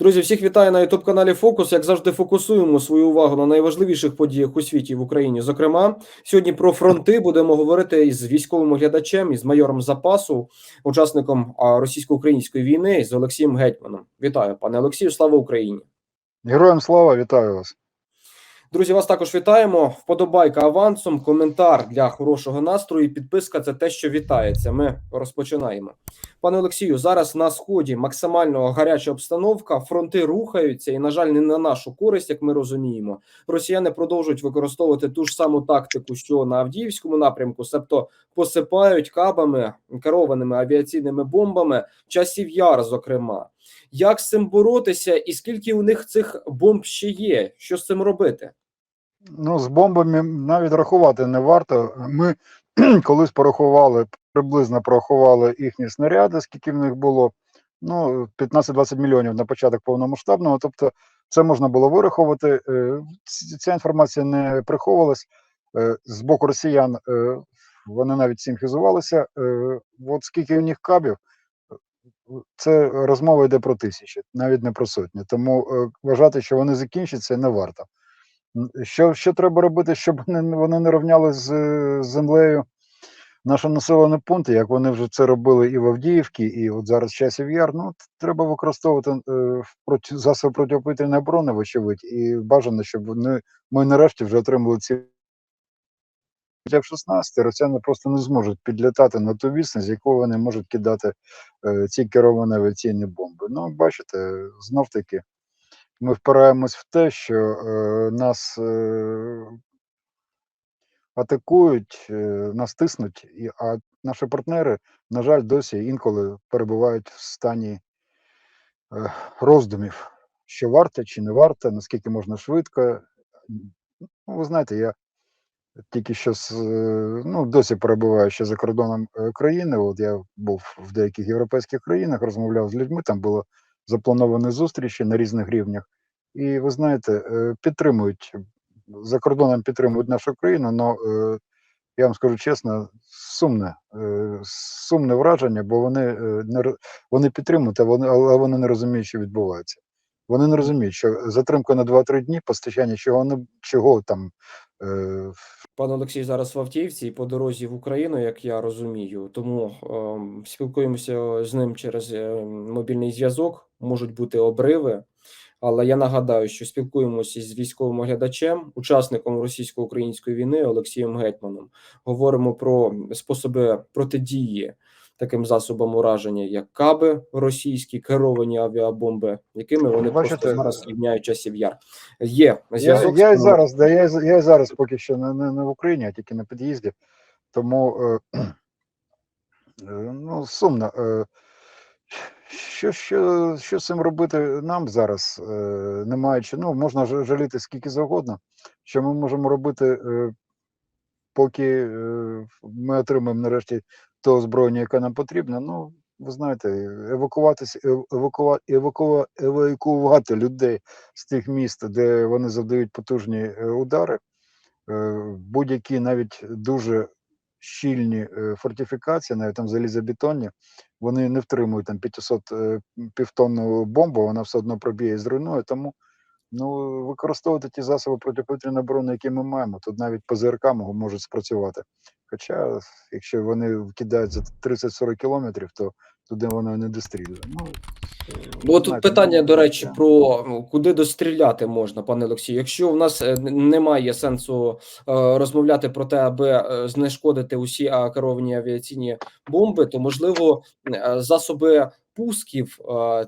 Друзі, всіх вітаю на youtube каналі Фокус. Як завжди, фокусуємо свою увагу на найважливіших подіях у світі і в Україні. Зокрема, сьогодні про фронти будемо говорити із військовим оглядачем, із майором запасу, учасником російсько-української війни, з Олексієм Гетьманом. Вітаю, пане Олексію. Слава Україні! Героям слава, вітаю вас. Друзі, вас також вітаємо. Вподобайка авансом, коментар для хорошого настрою. і Підписка це те, що вітається. Ми розпочинаємо. Пане Олексію, зараз на сході максимально гаряча обстановка. Фронти рухаються, і на жаль, не на нашу користь, як ми розуміємо. Росіяни продовжують використовувати ту ж саму тактику, що на Авдіївському напрямку, себто посипають кабами керованими авіаційними бомбами, часів яр, зокрема. Як з цим боротися, і скільки у них цих бомб ще є? Що з цим робити? Ну, з бомбами навіть рахувати не варто. Ми колись порахували, приблизно порахували їхні снаряди, скільки в них було. Ну, 15-20 мільйонів на початок повномасштабного. Тобто, це можна було вираховувати. Е, Ця інформація не приховувалась Е, з боку росіян. е, Вони навіть цим От скільки у них кабів, це розмова йде про тисячі, навіть не про сотні. Тому вважати, що вони закінчаться, не варто. Що, що треба робити, щоб вони не рівняли з землею наші населені пункти, як вони вже це робили і в Авдіївці, і от зараз часів яр. Ну, треба використовувати е, проти, засоби протиповітряної оборони, вочевидь, і бажано, щоб вони, ми нарешті вже отримали ці в 16 росіяни просто не зможуть підлітати на ту відстань, з якої вони можуть кидати е, ці керовані авіаційні бомби. Ну, бачите, знов таки, ми впираємось в те, що е, нас е, атакують, е, нас тиснуть, а наші партнери, на жаль, досі інколи перебувають в стані е, роздумів, що варто чи не варто, наскільки можна швидко. Ну, ви знаєте, я тільки що е, ну, досі перебуваю ще за кордоном країни. От я був в деяких європейських країнах, розмовляв з людьми, там було заплановані зустрічі на різних рівнях. І ви знаєте, підтримують за кордоном підтримують нашу країну, але я вам скажу чесно, сумне, е, сумне враження, бо вони е, не вони підтримують, але вони не розуміють, що відбувається. Вони не розуміють, що затримка на 2-3 дні постачання чого не чого там е, Пан Олексій зараз в Автівці і по дорозі в Україну, як я розумію. Тому ем, спілкуємося з ним через е, мобільний зв'язок. Можуть бути обриви. Але я нагадаю, що спілкуємося з військовим оглядачем, учасником російсько-української війни Олексієм Гетьманом. Говоримо про способи протидії таким засобам ураження, як каби російські керовані авіабомби, якими вони Бачите, просто зараз рівняють часів яр. Є зв'язок. я, і зараз, да, я, я зараз поки що не, не, не в Україні, а тільки на під'їзді. Тому е, е, ну, сумно. Е, що, що, що з цим робити нам зараз, е, не маючи, ну, можна жаліти скільки завгодно, що ми можемо робити, е, поки е, ми отримаємо нарешті то озброєння, яке нам потрібно. Ну, ви знаєте, евакуватися, евакува, евакува, евакувати людей з тих міст, де вони завдають потужні е, удари, е, будь-які навіть дуже щільні е, фортифікації, навіть там залізобетонні, вони не втримують там 500 е, півтонну бомбу, вона все одно проб'є і зруйнує. Тому ну, використовувати ті засоби протиповітряної оборони, які ми маємо, тут навіть ПЗРК можуть спрацювати. Хоча, якщо вони кидають за 30-40 кілометрів, то туди воно не дострілює. Ну, Бо тут питання, ну, до речі, про ну, куди достріляти можна, пане Олексію. Якщо в нас е, немає сенсу е, розмовляти про те, аби е, знешкодити усі керовані авіаційні бомби, то можливо засоби пусків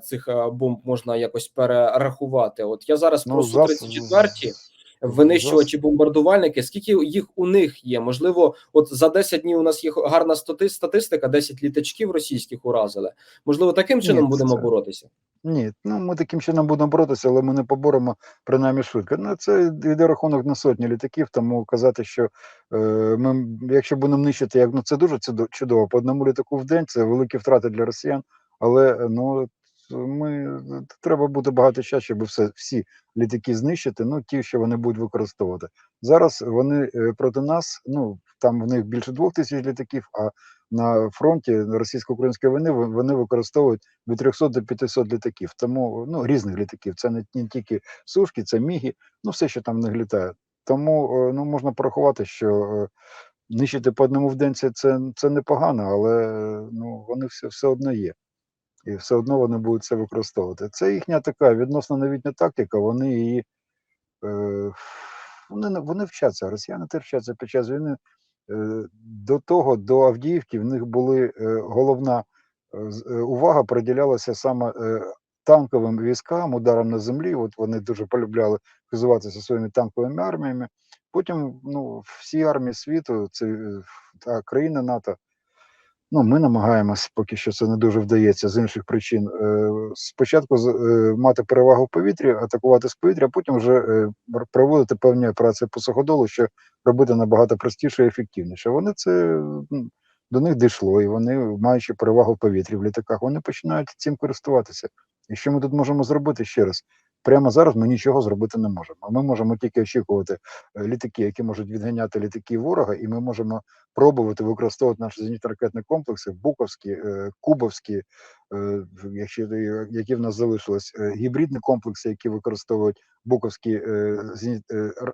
цих бомб можна якось перерахувати. От я зараз Ну, про су 34 винищувачі бомбардувальники. Скільки їх у них є? Можливо, от за 10 днів у нас є гарна статистика, 10 літачків російських уразили. Можливо, таким чином Ні, будемо це- боротися. Ні, ну ми таким чином будемо боротися, але ми не поборемо принаймні швидко. Ну це йде рахунок на сотні літаків, тому казати, що е, ми, якщо будемо нищити, як ну це дуже чудово. По одному літаку в день це великі втрати для росіян, але ну ми треба буде багато часу, щоб все всі літаки знищити. Ну ті, що вони будуть використовувати зараз. Вони е, проти нас. Ну там в них більше двох тисяч літаків, а на фронті російсько-української війни вони використовують від 300 до 500 літаків. Тому ну різних літаків. Це не, не тільки сушки, це міги, ну все, що там них літає. Тому е, ну можна порахувати, що е, нищити по одному в день це, це, непогано, але ну вони все, все одно є. І все одно вони будуть це використовувати. Це їхня така відносно новітня тактика. Вони її е, вони, вони вчаться. Росіяни теж вчаться під час війни. Е, до того, до Авдіївки, в них були е, головна е, е, увага приділялася саме е, танковим військам, ударам на землі. От вони дуже полюбляли хизуватися своїми танковими арміями. Потім ну, всі армії світу, це е, та країни НАТО. Ну, ми намагаємось, поки що це не дуже вдається з інших причин. Е, спочатку е, мати перевагу в повітрі, атакувати з повітря, а потім вже е, проводити певні операції по суходолу, що робити набагато простіше і ефективніше. Вони це до них дійшло, і вони, маючи перевагу в повітрі в літаках, вони починають цим користуватися. І що ми тут можемо зробити ще раз? Прямо зараз ми нічого зробити не можемо. Ми можемо тільки очікувати е, літаки, які можуть відганяти літаки ворога, і ми можемо пробувати використовувати наші зенітно-ракетні комплекси, буковські, е, кубовські, е, які в нас залишились, гібридні комплекси, які використовують буковські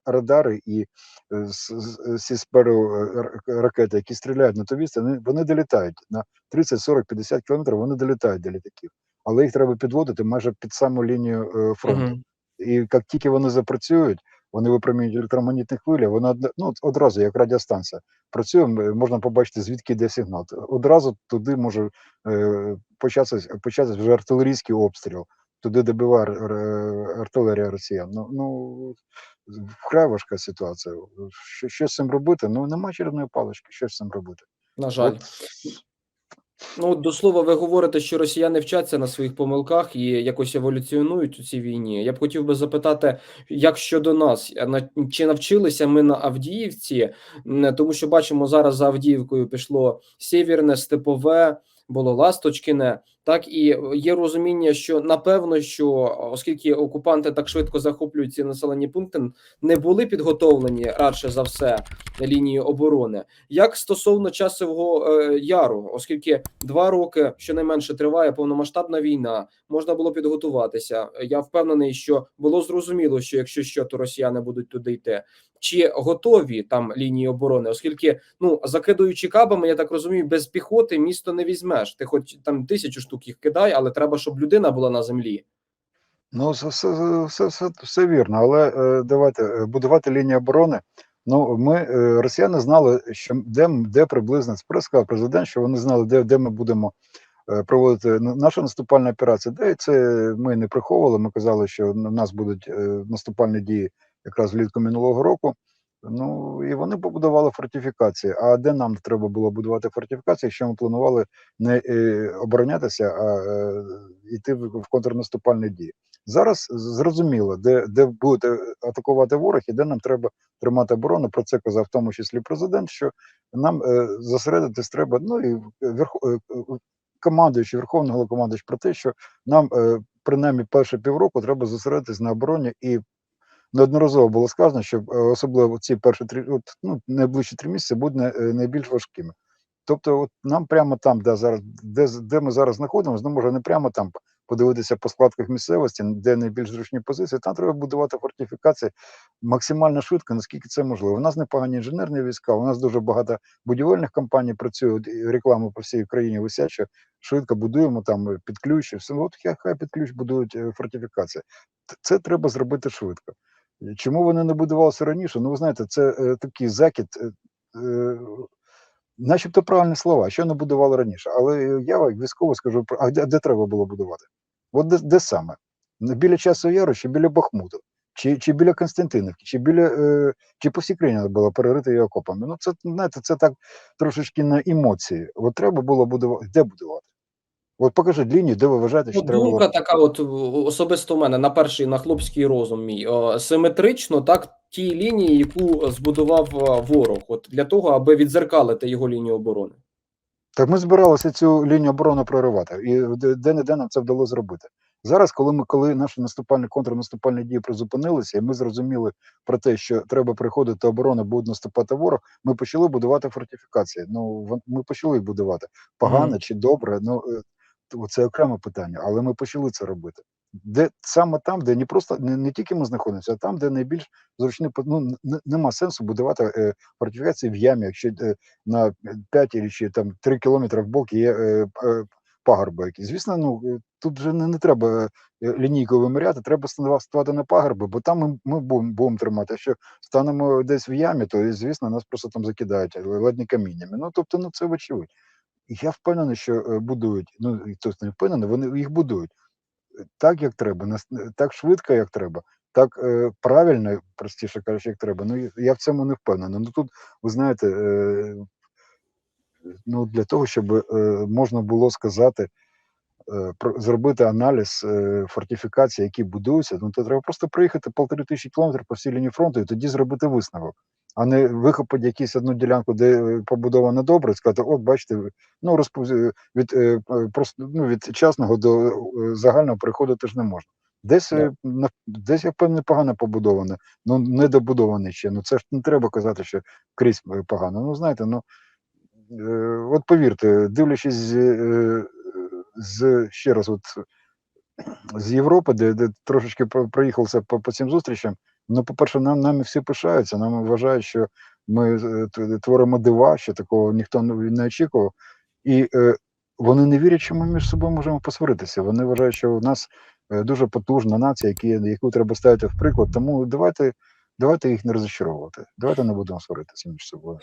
радари і з- з- зі сперу р- ракети, які стріляють на ту відстань, вони долітають на 30, 40, 50 кілометрів, вони долітають до літаків. Але їх треба підводити майже під саму лінію е, фронту. Мгм. І як тільки вони запрацюють, вони випромінюють електромагнітні хвилі, воно одна- ну, одразу, як радіостанція, працює, можна побачити, звідки йде сигнал. Одразу туди може е, початися, початися вже артилерійський обстріл, туди добиває ар- ар- артилерія росіян. Ну, ну вкрай важка ситуація. Що, що з цим робити? Ну немає червоної палички, що з цим робити? На жаль. От, Ну, до слова, ви говорите, що росіяни вчаться на своїх помилках і якось еволюціонують у цій війні. Я б хотів би запитати, як щодо нас, на- чи навчилися ми на Авдіївці, тому що бачимо зараз за Авдіївкою пішло Сєвєрне, Степове, було Ласточкине. Так і є розуміння, що напевно, що оскільки окупанти так швидко захоплюють ці населені пункти, не були підготовлені радше за все лінії оборони. Як стосовно часового е, яру, оскільки два роки щонайменше триває повномасштабна війна, можна було підготуватися. Я впевнений, що було зрозуміло, що якщо що, то росіяни будуть туди йти. Чи готові там лінії оборони, оскільки ну закидуючи кабами, я так розумію, без піхоти місто не візьмеш. Ти хоч там тисячу штук їх кидай, але треба, щоб людина була на землі. Ну, все, все, все, все, вірно, але е, давайте е, будувати лінію оборони. Ну, ми е, росіяни знали, що де, де приблизно сказав президент, що вони знали, де, де ми будемо проводити нашу наступальну операцію. Де це ми не приховували. Ми казали, що на нас будуть наступальні дії якраз влітку минулого року. Ну і вони побудували фортифікації. А де нам треба було будувати фортифікації, якщо ми планували не е, оборонятися, а е, йти в, контрнаступальні дії? Зараз зрозуміло, де, де буде атакувати ворог і де нам треба тримати оборону. Про це казав в тому числі президент, що нам е, зосередитись треба. Ну і верху, е, командуючий, верховний головнокомандуючий про те, що нам принаймні перші півроку треба зосередитись на обороні і. Неодноразово було сказано, що е, особливо ці перші три от, ну, найближчі три місяці будуть е, найбільш важкими. Тобто, от нам прямо там, де зараз, де, де ми зараз знаходимося, ну може не прямо там подивитися по складках місцевості, де найбільш зручні позиції, там треба будувати фортифікації максимально швидко, наскільки це можливо. У нас непогані інженерні війська, у нас дуже багато будівельних компаній працює, от, реклама по всій країні висять, швидко будуємо там е, під ключ, і все. От хай, під ключ будують фортифікації. Це треба зробити швидко. Е, Чому вони не будувалися раніше? Ну, ви знаєте, це е, такий закид. Е, е, начебто правильні слова, що не будували раніше. Але я військово скажу, а де, де треба було будувати? От де, де саме? Біля часу яру чи біля Бахмуту, чи, чи біля Константинівки, чи біля е, чи по всій країні було перерити її окопами. Ну, це знаєте, це так трошечки на емоції. От треба було будувати. Де будувати? От покажіть лінію, де ви вважаєте, що Ну, треба думка така, от особисто у мене на перший на хлопський розум мій о, симетрично, так ті лінії, яку збудував е, ворог, от для того, аби відзеркалити його лінію оборони. Так ми збиралися цю лінію оборони проривати, і де не де нам це вдалося зробити. Зараз, коли ми коли наші наступальні контрнаступальні дії призупинилися, і ми зрозуміли про те, що треба приходити оборона, буде наступати ворог. Ми почали будувати фортифікації. Ну ми почали їх будувати погано Мгм. чи добре. Ну е, це окреме питання, але ми почали це робити. Де саме там, де не просто не, не тільки ми знаходимося, а там, де найбільш зручні ну, нема сенсу будувати е, фортифікації в ямі, якщо е, на 5 чи там 3 кілометри в бок є е, е, пагорби якісь. Звісно, ну е, тут вже не, не треба е, лінійкою виміряти, треба ставати на пагорби, бо там ми, ми будемо, будемо тримати. Якщо станемо десь в ямі, то звісно нас просто там закидають е, ледь не каміннями. Ну тобто, ну це вочевидь. Я впевнений, що е, будують. Ну хтось не впевнений, вони їх будують е, так, як треба, е, так швидко, як треба, так е, правильно, простіше кажучи, як треба. Ну я в цьому не впевнений. Ну тут ви знаєте, е, ну для того, щоб е, можна було сказати. Зробити аналіз фортифікацій, які будуються, ну то треба просто проїхати полтори тисячі кілометрів по всій лінії фронту і тоді зробити висновок, а не вихопити якусь одну ділянку, де е, побудовано добре, і сказати, от бачите, ну е, від е, просто ну від частного до е, загального переходити ж не можна. Десь на десь я впевнений, погано побудоване, ну не добудоване ще. Ну це ж не треба казати, що крізь погано. Ну знаєте, ну е, от повірте, дивлячись з, з ще раз, от з Європи, де, де трошечки про- проїхався по, по цим зустрічам. Ну, по-перше, нам нами всі пишаються. Нам вважають, що ми е, творимо дива, що такого ніхто не очікував. І е, вони не вірять, що ми між собою можемо посваритися. Вони вважають, що у нас е, дуже потужна нація, які, яку треба ставити в приклад. Тому давайте, давайте їх не розчаровувати. Давайте не будемо сваритися між собою.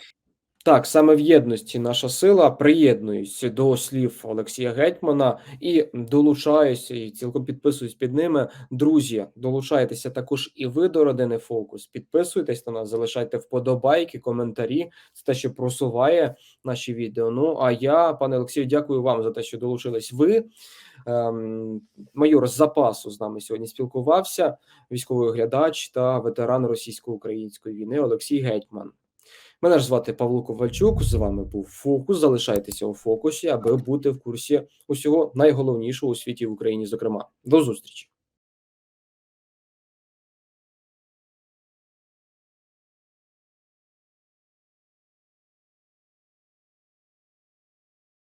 Так, саме в єдності наша сила. Приєднуюсь до слів Олексія Гетьмана і долучаюся і цілком підписуюсь під ними. Друзі, долучайтеся також і ви до родини Фокус. Підписуйтесь на нас, залишайте вподобайки, коментарі. Це те, що просуває наші відео. Ну а я, пане Олексію, дякую вам за те, що долучились ви. Ем, майор з запасу з нами сьогодні спілкувався. Військовий оглядач та ветеран російсько-української війни Олексій Гетьман. Мене ж звати Павло Ковальчук. З вами був фокус. Залишайтеся у фокусі, аби бути в курсі усього найголовнішого у світі в Україні. Зокрема, до зустрічі.